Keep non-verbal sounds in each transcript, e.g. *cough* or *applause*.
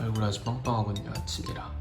얼굴 아주 빵빵하군요 아침이라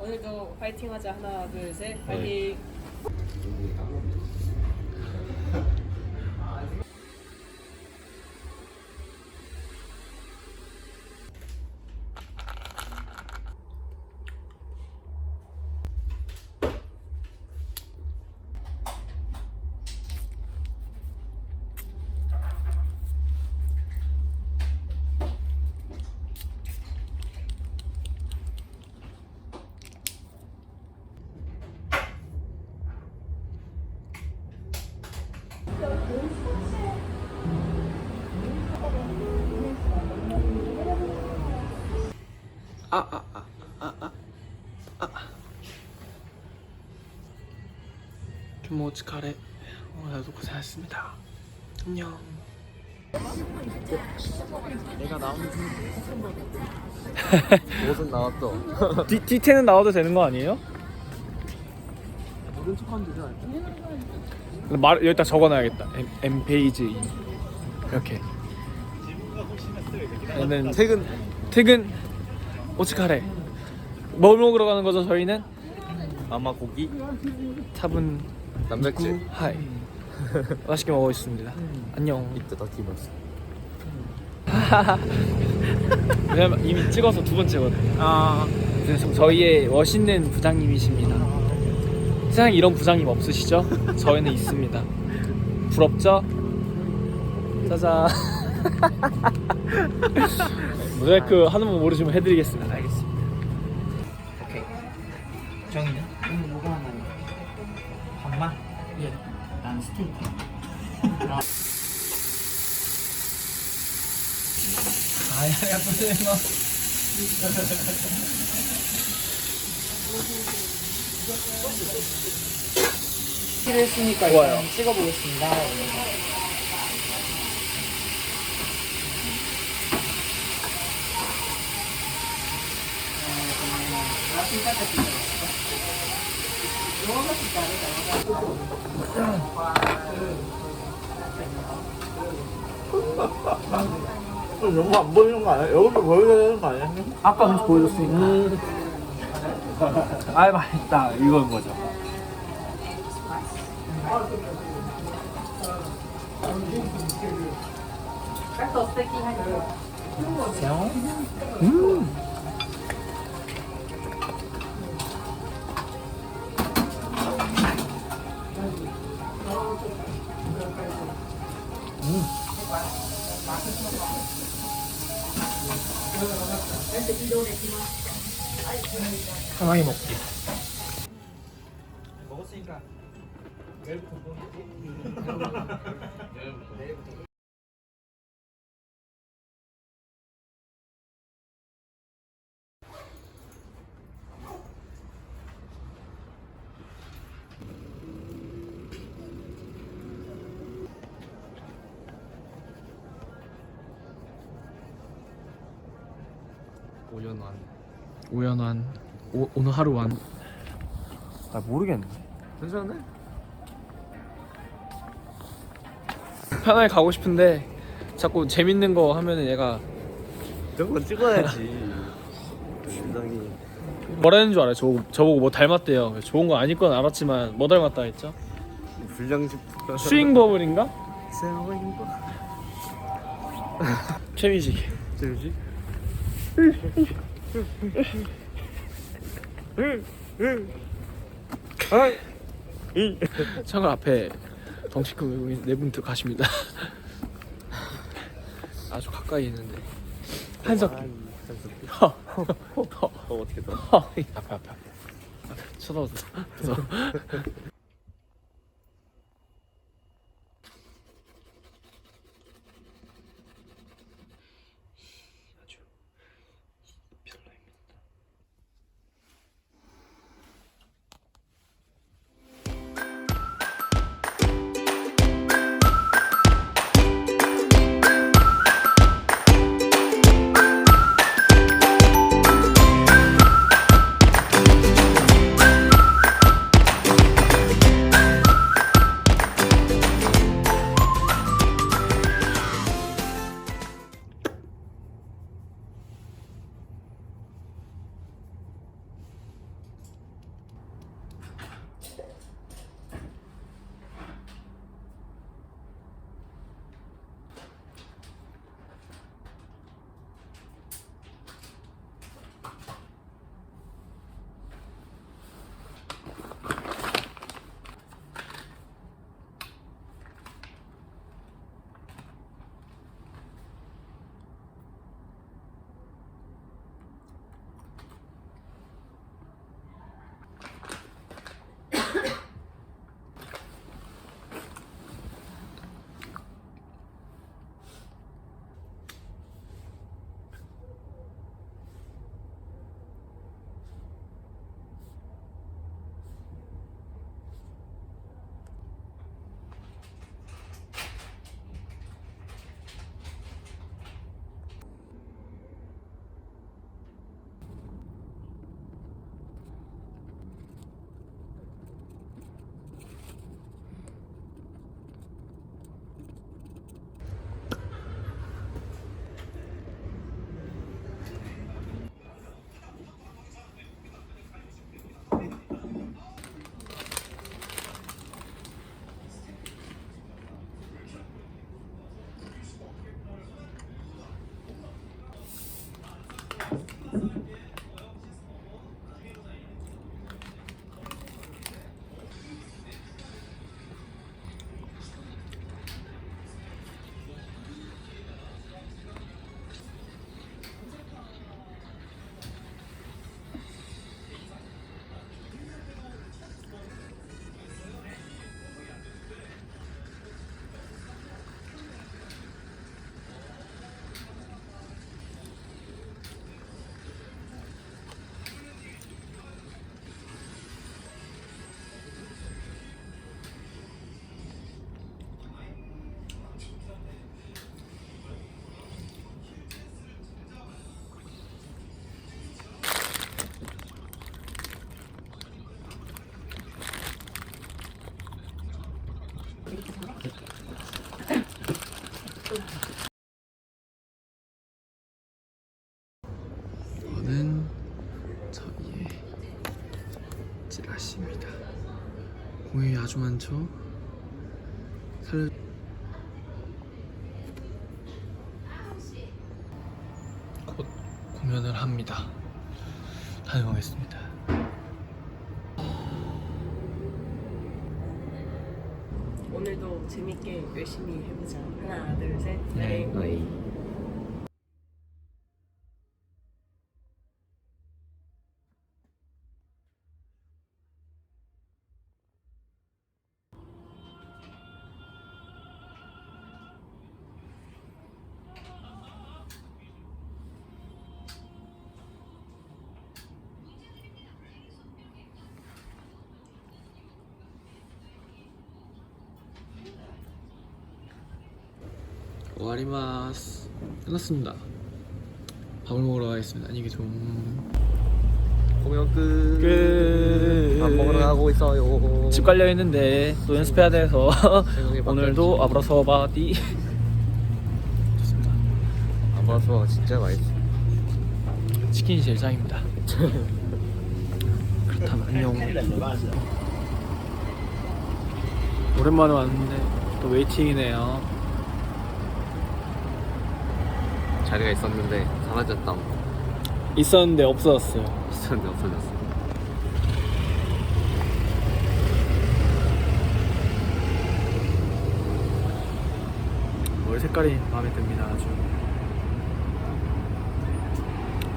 오늘도 파이팅 하자. 하나 둘 셋. 파이팅 김모치 카레 오늘도 고생하셨습니다 안녕 내가 나오는 옷은 *laughs* 나왔어. 뒤, 뒤태는 나와도 되는 거 아니에요? 모른 척하면 되지 않을까? 말 여기다 적어놔야겠다. M, M 페이지 2 이렇게. 저는 퇴근 퇴근 오츠카레. 뭘 먹으러 가는 거죠? 저희는 아마 고기, 차분 단백질. 하이 *laughs* 맛있게 먹고 있습니다. 안녕. 이때 다 뒤봤어. *laughs* 왜냐면 이미 찍어서 두 번째거든요. 아, 그래서 저희의 멋있는 부장님이십니다. 세상에 이런 부장님 없으시죠? 저희는 있습니다. 부럽죠? 짜잔. 모자이크 하는 법 모르시면 해드리겠습니다. 알겠습니다. 오케이. 정이는? 난 스테이크. 아야, 야, 보세요. 했으니까 일단 찍어보겠습니다. 너무 안 보이는 거 아니야? 여기서 보여야 되는 거 아니야? 아까 먼저 보여줬으니까. 아 맛있다. 이건 거죠. 편하게 먹기. 먹었으니까 *laughs* 오연완. 우연한 오, 오늘 하루 완아 모르겠는데. 괜찮네. 편하게 가고 싶은데 자꾸 재밌는 거 하면은 얘가 이런 건 찍어야지. 굉장히 뭐라는 줄 알아요 저, 저보고 뭐 닮았대요 좋은 거 아닐 건 알았지만 뭐 닮았다 했죠? 불량식품. 스윙 버블인가? 세워인 거. 최미식 재우지? 창을 앞에 덩치 큰 외국인 네분 가십니다. *laughs* 아주 가까이 있는데. 한석기 허, 허, 허, 어 어떻게 더? 허. 앞에 앞에 앞에. 그래서 *laughs* 공연이 아주 많죠. 살... 곧 공연을 합니다. 다녀오겠습니다. 오늘도 재밌게 열심히 해보자. 하나, 둘, 셋. 네. 와 끝났습니다 밥을 먹으러 가겠습니다 안녕히 계세요 공연 끝. 끝. 밥 먹으러 가고 있어요. 집 가려 했는데 또 연습해야 돼서 *laughs* 오늘도 바뀌었지. 아브라서바디 좋습니다 아마수아 진짜 맛있어. 치킨이 제일 짱입니다 *laughs* 그렇다면 안녕 *laughs* 오랜만에 왔는데 또 웨이팅이네요 자리가 있었는데 사라졌다. 있었는데 없어졌어요. 있었는데 없어졌어. 머리 색깔이 마음에 듭니다 아주.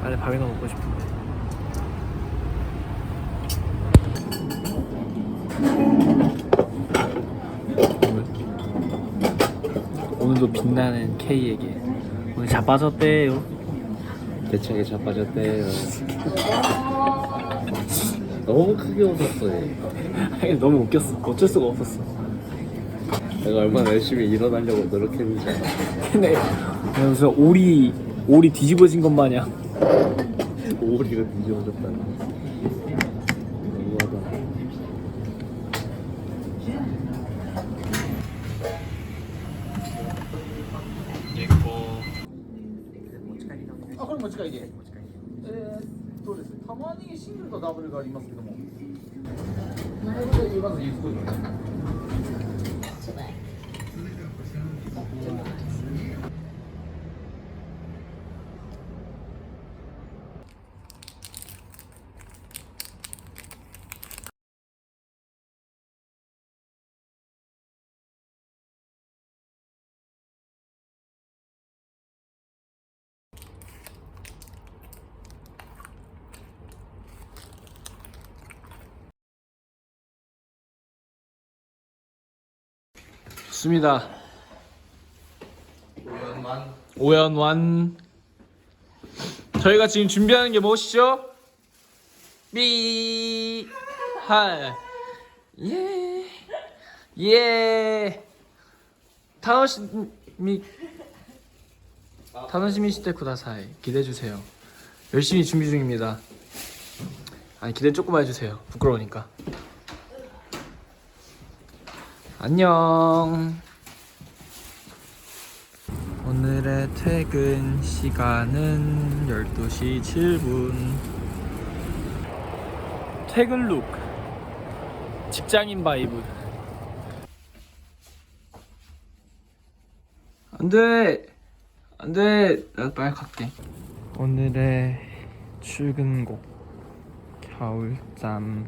빨리 밥이나 먹고 싶은데. 오늘도 빛나는 K에게 오늘 자빠졌대요 대책에 자빠졌대요. 너무 크게 웃었어. 얘. 너무 웃겼어 어쩔 수가 없었어 내가 얼마나 열심히 일어나려고 노력했는지 알아. 근데 무슨 오리 오리 뒤집어진 것 마냥 오리가 뒤집어졌다. 너 ーブルがありますけども。なるほど、まずゆ。 습니다 오연만. 오연완 저희가 지금 준비하는 게 무엇이죠? 삐 할. 예. 예. 타노시미 타노시미 시테 쿠다사이 기대해 주세요. 열심히 준비 중입니다. 아니 기대 조금만 해주세요. 부끄러우니까. 안녕. 오늘의 퇴근 시간은 12시 7분. 퇴근 룩. 직장인 바이브. 안 돼! 안 돼! 나 빨리 갈게. 오늘의 출근곡. 겨울잠.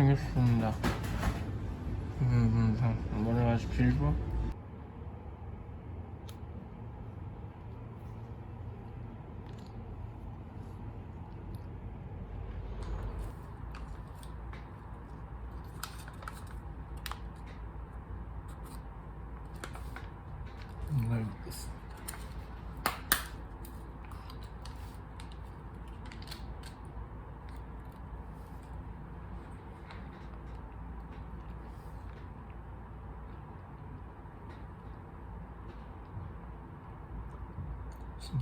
생겼습니다. 음, 음, 머리가 아직 길고. 신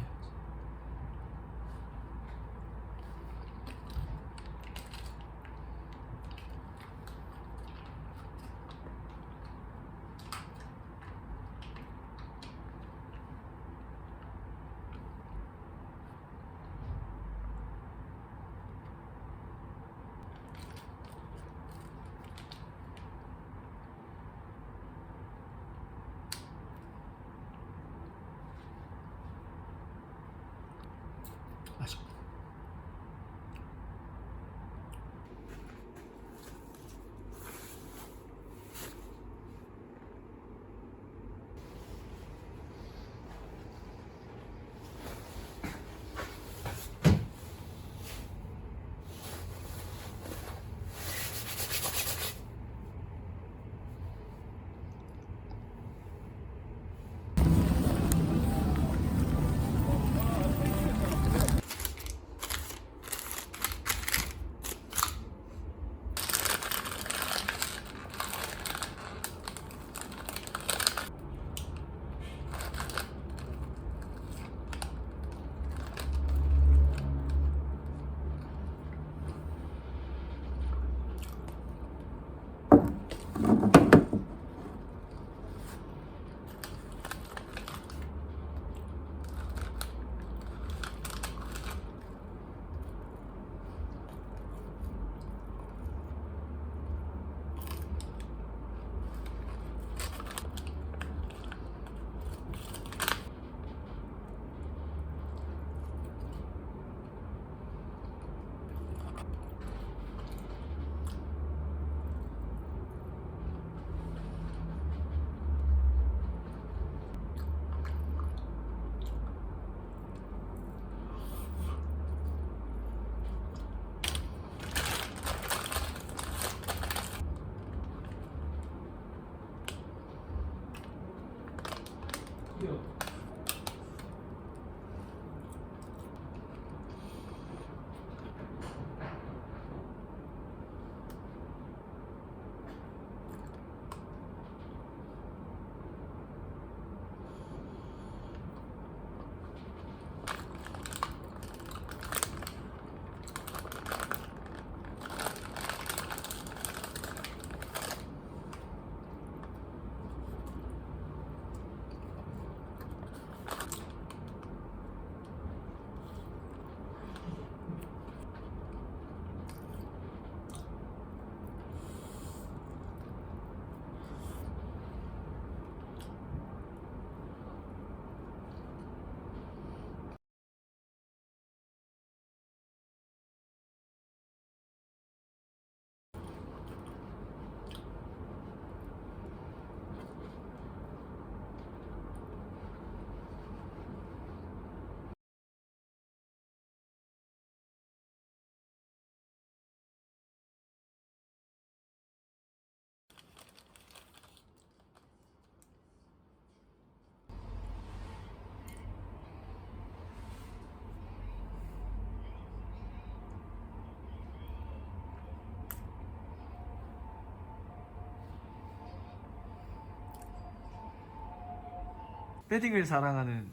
패딩을 사랑하는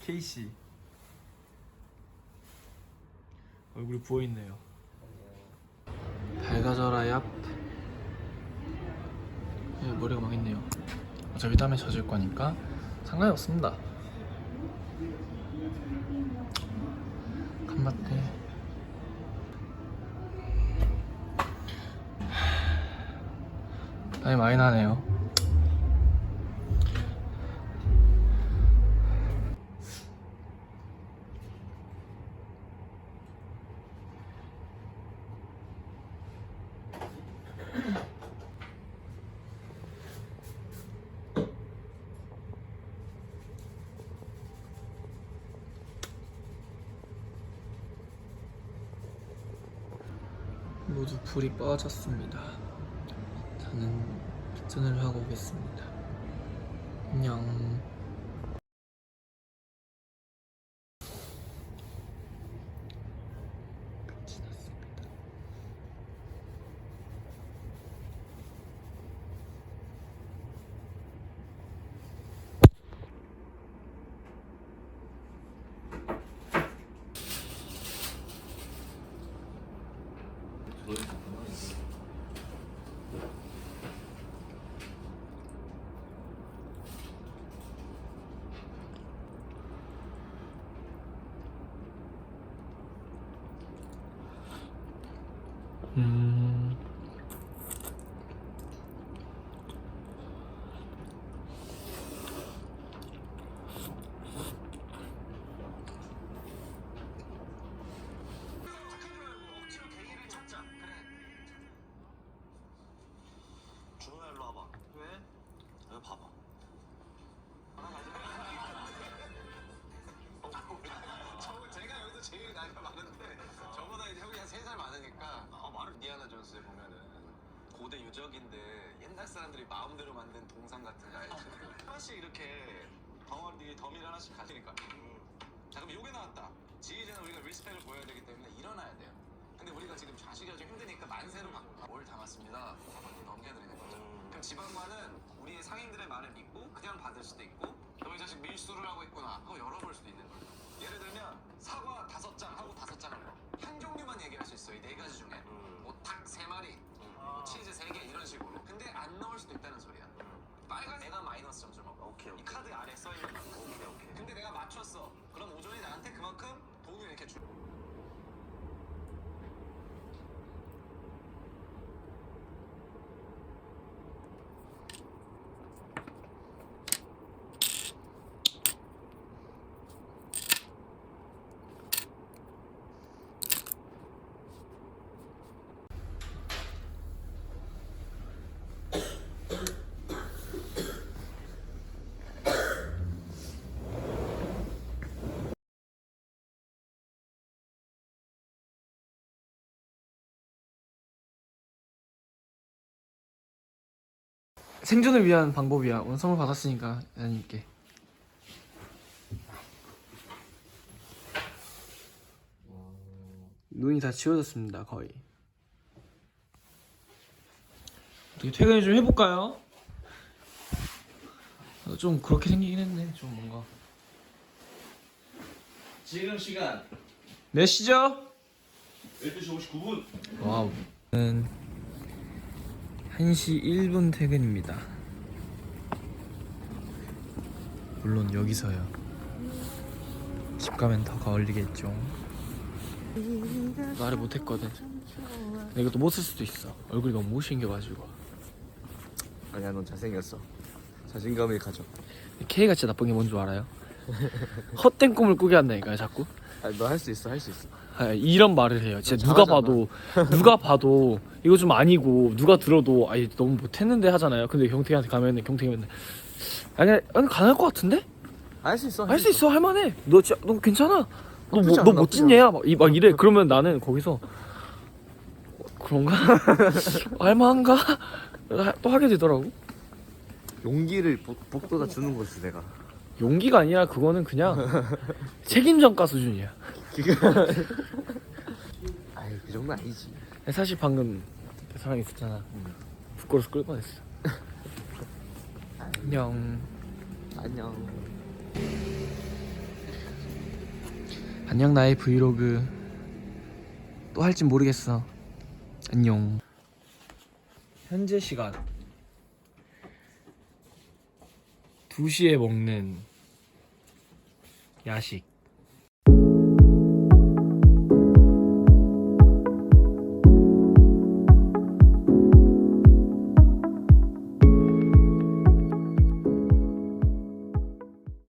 케이씨 얼굴이 부어있네요. 밝아져라 얍. 예, 머리가 망했네요. 어차피 땀에 젖을 거니까 상관이 없습니다. 간맛대 땀이 많이 나네요 모두 불이 꺼졌습니다. 저는 직전을 하고 오겠습니다. 안녕. 끝이 났습니다. 음. 준호야 일로 와봐 왜? 여기 봐봐 저 제가 여기서 제일 나이가 많은데 저보다 이제 형이 한 3살 많으니까 아 말을 인디아나 존스에 보면은 고대 유적인데 옛날 사람들이 마음대로 만든 동상 같은 거 알지? *laughs* 하나씩 이렇게 덩어리 더미를 하나씩 가지니까. 자 그럼 요게 나왔다. 지휘자는 우리가 리스펙을 보여야 되기 때문에 일어나야 돼요. 근데 우리가 지금 좌식이가 좀 힘드니까 만세로 뭘 담았습니다. 넘겨드리는 거죠. 그럼 지방관은 우리의 상인들의 말을 믿고 그냥 받을 수도 있고 너 이 자식 밀수를 하고 있구나 하고 열어볼 수도 있는 거예요. 예를 들면 사과 다섯 장 하고 다섯 장을 한 종류만 얘기할 수 있어 이네 가지 중에. 뭐 닭 세 마리 뭐 치즈 3개 이런 식으로. 근데 안 넣을 수도 있다는 소리야. 빨간 애가 마이너스 점수를 먹고 오케이, 이 오케이. 카드 안에 써있는 거. 오케이, 오케이. 근데 내가 맞췄어. 그럼 오존이 나한테 그만큼 돈을 이렇게 줄 생존을 위한 방법이야. 오늘 선물 받았으니까 야님께. 눈이 다 지워졌습니다 거의. 어떻게 퇴근을 좀 해볼까요? 어, 좀 그렇게 생기긴 했네. 좀 뭔가. 지금 시간 몇 시죠? 12시 59분. 와우. 는 1시 1분 퇴근입니다. 물론 여기서요. 집 가면 더 걸리겠죠. 말을 못했거든. 근데 이것도 못 쓸 수도 있어. 얼굴이 너무 못생겨가지고. 아니야 넌 잘생겼어 자신감을 가져 K가 진짜 나쁜 게 뭔 줄 알아요? *laughs* 헛된 꿈을 꾸게 한다니까요, 자꾸. 아니 너할 수 있어 할 수 있어 아, 이런 말을 해요. 진짜 너 누가. 봐도 누가 봐도 이거 좀 아니고 누가 들어도 아니 너무 못했는데 하잖아요. 근데 경태한테 가면은 경태면 아니 아니 가능할 것 같은데? 할 수 있어 할 수 있어 할만해. 너 진짜 너 괜찮아. 너 나쁘지 뭐, 않아, 너 나쁘지 멋진 얘야 막, 이, 막 이래. 그러면 나는 거기서 어, 그런가? *laughs* 할만한가? 하- 또 하게 되더라고. 용기를 복, 복도가 주는 거지 내가 용기가 아니라 그거는 그냥 *laughs* 책임전가 수준이야. *laughs* 아이 그 정도 아니지 사실 방금 그 사람 있었잖아. 부끄러워서 끌 뻔했어. *laughs* 안녕. 안녕 안녕 나의 브이로그. 또 할진 모르겠어. 안녕. 현재 시간 2시에 먹는 야식.